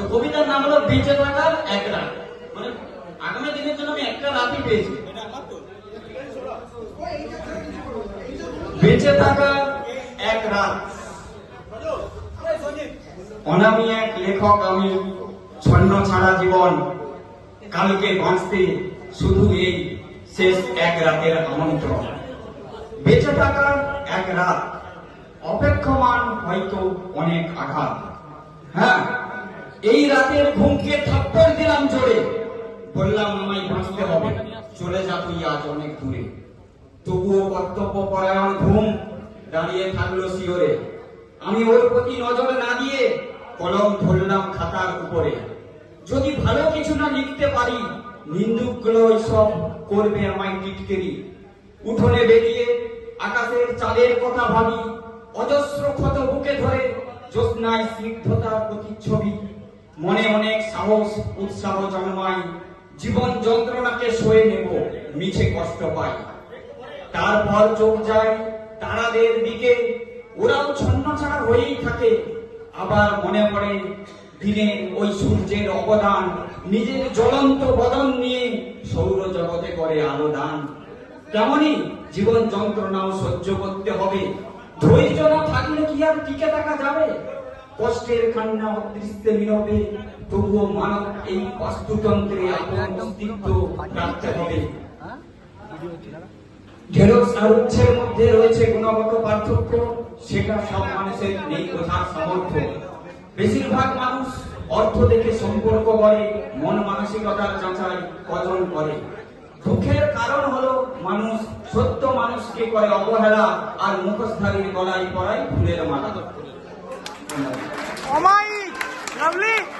তো কবিতার নাম হলো বেঁচে থাকার এক রাত। মানে আগামী দিনের জন্য আমি একটা রাতই পেয়েছি। বেঁচে থাকার এক রাত। অনামি এক লেখক আমি, ছন্ন ছাড়া জীবন। কালকে বাঁচতে শুধু এই শেষ এক রাতের আমন্ত্রণ। বেঁচে থাকার এক রাত। অপেক্ষমান হয়তো অনেক আঘাত। হ্যাঁ? এই রাতের ঘুমকে থাপ্পড় দিলাম জোরে। বললাম, আমায় বাঁচতে হবে। চলে যা তুই আজ অনেক দূরে। তবুও কর্তব্য পরায়ণ ঘুম দাঁড়িয়ে থাকল শিওরে। আমি ওর প্রতি নজর না দিয়ে কলম ধরলাম খাতার উপরে। যদি ভালো কিছু না লিখতে পারি নিন্দুকগুলো সব করবে আমায় টিটকেরি। উঠোনে বেরিয়ে আকাশের চাঁদের কথা ভাবি, অজস্র ক্ষত বুকে ধরে জ্যোৎস্নায় স্নিগ্ধতার প্রতিচ্ছবি মনে অনেক সাহস, উৎসাহ জন্মায় জীবন যন্ত্রণাকে সয়ে নেব, মিছে কষ্ট পাই। তারপর চোখ যায় তারাদের দিকে, ওরাও ছন্ন ছাড়া হয়েই থাকে। আবার মনে পড়ে দিনের ওই সূর্যের অবদান, নিজের জ্বলন্ত বদন নিয়ে সৌর জগতে করে আলো দান। তেমনি জীবন যন্ত্রণাও সহ্য করতে হবে। ধৈর্য না থাকলে কি আর টিকে থাকা যাবে? কষ্টের কান্না অদৃশ্যে নীরবে তবুও মানব এই বাস্তুতন্ত্রে আপন অস্তিত্ব রাখতে হবে। ঢেরস আর উচ্ছের মধ্যে রয়েছে গুণগত পার্থক্য, সেটা সব মানুষের নেই বোঝার সামর্থ্য। বেশিরভাগ মানুষ অর্থ দেখে সম্পর্ক করে, মন মানসিকতার যাচাই কজন করে। দুঃখের কারণ হলো মানুষ সত্য মানুষকে করে অবহেলা আর মুখোশধারীর গলায় পড়ায় ফুলের মালা। Oh my, Lovely!